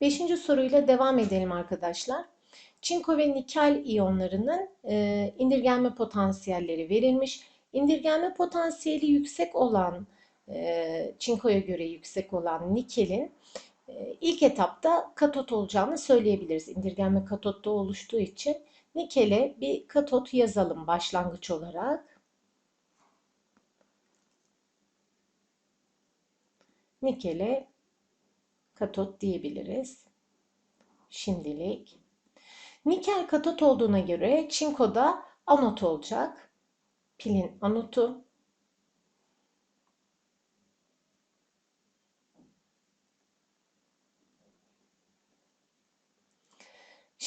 Beşinci soruyla devam edelim arkadaşlar. Çinko ve nikel iyonlarının e, indirgenme potansiyelleri verilmiş. İndirgenme potansiyeli yüksek olan, e, çinkoya göre yüksek olan nikelin e, ilk etapta katot olacağını söyleyebiliriz. İndirgenme katotta oluştuğu için nikele bir katot yazalım başlangıç olarak. Nikele katot diyebiliriz. Şimdilik. Nikel katot olduğuna göre çinko da anot olacak. Pilin anotu.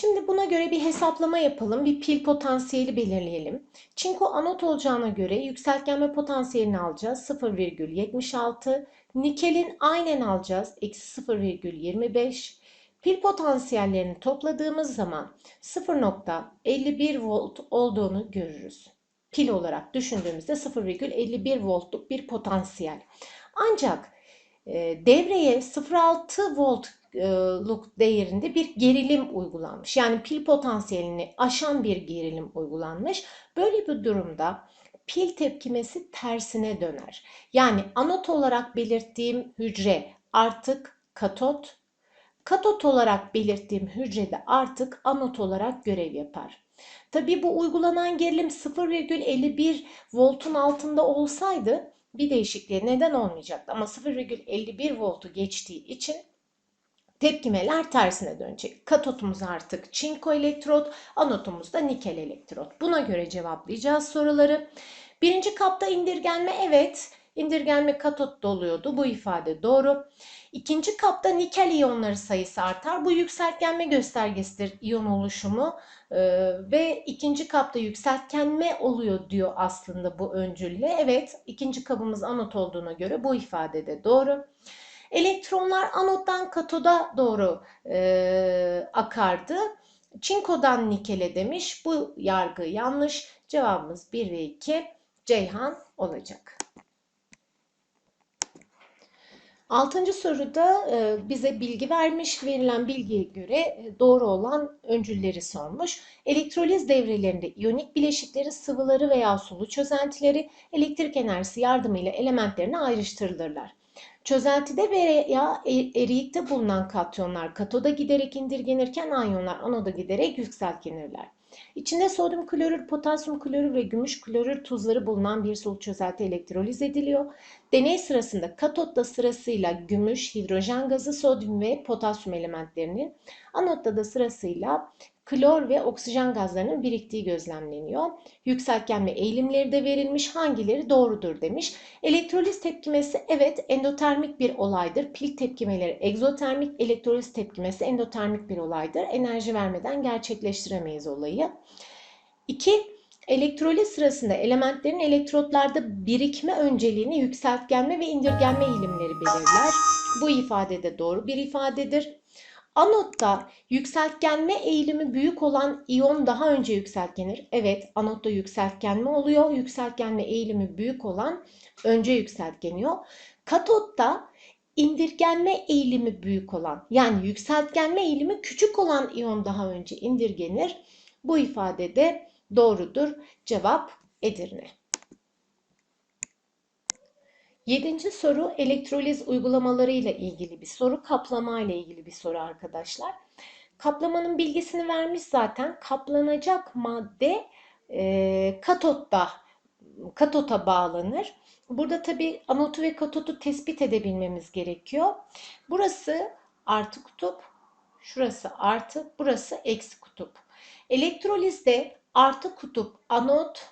Şimdi buna göre bir hesaplama yapalım. Bir pil potansiyeli belirleyelim. Çinko anot olacağına göre yükseltgenme potansiyelini alacağız. 0,76. Nikelin aynen alacağız. Eksi 0,25. Pil potansiyellerini topladığımız zaman 0.51 volt olduğunu görürüz. Pil olarak düşündüğümüzde 0,51 voltluk bir potansiyel. Ancak e, devreye 0.6 voltluk değerinde bir gerilim uygulanmış. Yani pil potansiyelini aşan bir gerilim uygulanmış. Böyle bir durumda pil tepkimesi tersine döner. Yani anot olarak belirttiğim hücre artık katot, katot olarak belirttiğim hücrede artık anot olarak görev yapar. Tabi bu uygulanan gerilim 0,51 voltun altında olsaydı bir değişikliğe neden olmayacaktı. Ama 0,51 voltu geçtiği için tepkimeler tersine dönecek. Katotumuz artık çinko elektrot, anotumuz da nikel elektrot. Buna göre cevaplayacağız soruları. Birinci kapta indirgenme evet. İndirgenme katot doluyordu. Bu ifade doğru. İkinci kapta nikel iyonları sayısı artar. Bu yükseltgenme göstergesidir iyon oluşumu. Ee, ve ikinci kapta yükseltgenme oluyor diyor aslında bu öncülle. Evet ikinci kabımız anot olduğuna göre bu ifade de doğru. Elektronlar anottan katoda doğru e, akardı. Çinkodan nikele demiş. Bu yargı yanlış. Cevabımız 1 ve 2 Ceyhan olacak. Altıncı soruda e, bize bilgi vermiş. Verilen bilgiye göre e, doğru olan öncülleri sormuş. Elektroliz devrelerinde iyonik bileşikleri, sıvıları veya sulu çözeltileri elektrik enerjisi yardımıyla elementlerine ayrıştırılırlar. Çözeltide veya e, eriyikte bulunan katyonlar katoda giderek indirgenirken anyonlar anoda giderek yükseltgenirler. İçinde sodyum klorür, potasyum klorür ve gümüş klorür tuzları bulunan bir sulu çözelti elektroliz ediliyor. Deney sırasında katotta sırasıyla gümüş, hidrojen gazı, sodyum ve potasyum elementlerinin, anotta da sırasıyla klor ve oksijen gazlarının biriktiği gözlemleniyor. Yükseltgenme eğilimleri de verilmiş. Hangileri doğrudur demiş. Elektroliz tepkimesi evet endotermik bir olaydır. Pil tepkimeleri egzotermik, elektroliz tepkimesi endotermik bir olaydır. Enerji vermeden gerçekleştiremeyiz olayı. 2. Elektroliz sırasında elementlerin elektrotlarda birikme önceliğini yükseltgenme ve indirgenme eğilimleri belirler. Bu ifade de doğru bir ifadedir. Anotta yükseltgenme eğilimi büyük olan iyon daha önce yükseltgenir. Evet, anotta yükseltgenme oluyor. Yükseltgenme eğilimi büyük olan önce yükseltgeniyor. Katotta indirgenme eğilimi büyük olan yani yükseltgenme eğilimi küçük olan iyon daha önce indirgenir. Bu ifade de doğrudur. Cevap Edirne. Yedinci soru elektroliz uygulamaları ile ilgili bir soru. Kaplama ile ilgili bir soru arkadaşlar. Kaplamanın bilgisini vermiş zaten. Kaplanacak madde e, katotta katota bağlanır. Burada tabi anotu ve katotu tespit edebilmemiz gerekiyor. Burası artı kutup, şurası artı, burası eksi kutup. Elektrolizde artı kutup anot,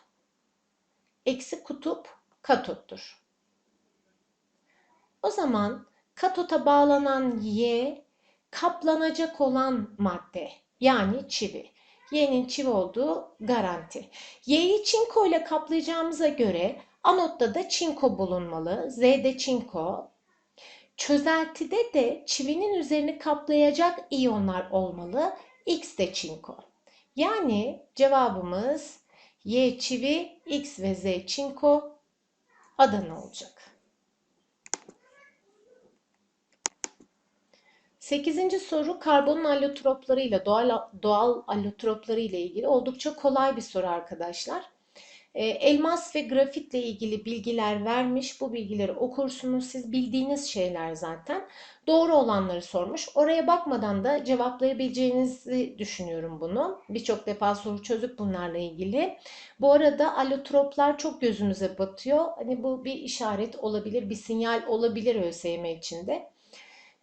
eksi kutup katottur. O zaman katota bağlanan Y kaplanacak olan madde yani çivi. Y'nin çivi olduğu garanti. Y'yi çinko ile kaplayacağımıza göre anotta da çinko bulunmalı. Z'de çinko. Çözeltide de çivinin üzerini kaplayacak iyonlar olmalı. X de çinko. Yani cevabımız Y çivi, X ve Z çinko Adana olacak. Sekizinci soru karbonun allotroplarıyla doğal, doğal allotroplarıyla ilgili oldukça kolay bir soru arkadaşlar. E, elmas ve grafitle ilgili bilgiler vermiş. Bu bilgileri okursunuz. Siz bildiğiniz şeyler zaten. Doğru olanları sormuş. Oraya bakmadan da cevaplayabileceğinizi düşünüyorum bunu. Birçok defa soru çözdük bunlarla ilgili. Bu arada allotroplar çok gözümüze batıyor. Hani bu bir işaret olabilir, bir sinyal olabilir ÖSYM içinde.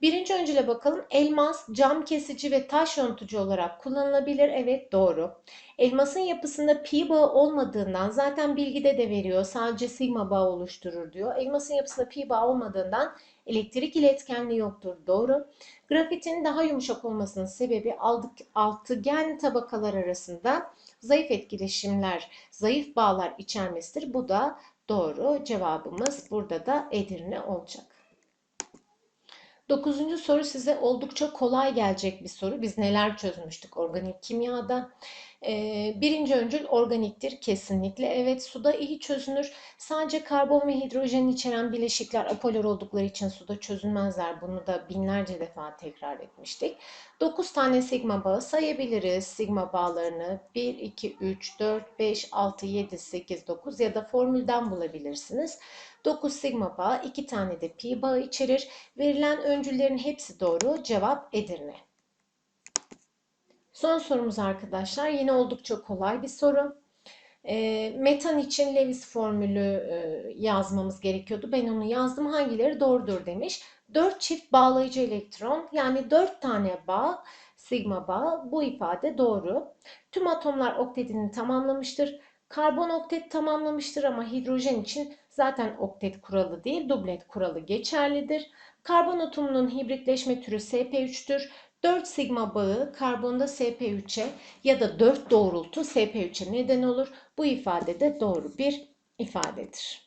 Birinci öncüle bakalım. Elmas, cam kesici ve taş yontucu olarak kullanılabilir. Evet doğru. Elmasın yapısında pi bağı olmadığından zaten bilgide de veriyor. Sadece sigma bağı oluşturur diyor. Elmasın yapısında pi bağı olmadığından elektrik iletkenliği yoktur. Doğru. Grafitin daha yumuşak olmasının sebebi altıgen tabakalar arasında zayıf etkileşimler, zayıf bağlar içermesidir. Bu da doğru. Cevabımız burada da Edirne olacak. Dokuzuncu soru size oldukça kolay gelecek bir soru. Biz neler çözmüştük organik kimyada? Ee, birinci öncül organiktir kesinlikle. Evet suda iyi çözünür. Sadece karbon ve hidrojen içeren bileşikler apolar oldukları için suda çözülmezler. Bunu da binlerce defa tekrar etmiştik. 9 tane sigma bağı sayabiliriz. Sigma bağlarını 1, 2, 3, 4, 5, 6, 7, 8, 9 ya da formülden bulabilirsiniz. 9 sigma bağı, 2 tane de pi bağı içerir. Verilen öncüllerin hepsi doğru. Cevap Edirne. Son sorumuz arkadaşlar. Yine oldukça kolay bir soru. E, metan için Lewis formülü e, yazmamız gerekiyordu. Ben onu yazdım. Hangileri doğrudur demiş. 4 çift bağlayıcı elektron yani 4 tane bağ sigma bağ bu ifade doğru. Tüm atomlar oktetini tamamlamıştır. Karbon oktet tamamlamıştır ama hidrojen için zaten oktet kuralı değil dublet kuralı geçerlidir. Karbon atomunun hibritleşme türü sp3'tür. 4 sigma bağı karbonda sp3'e ya da 4 doğrultu sp3'e neden olur. Bu ifade de doğru bir ifadedir.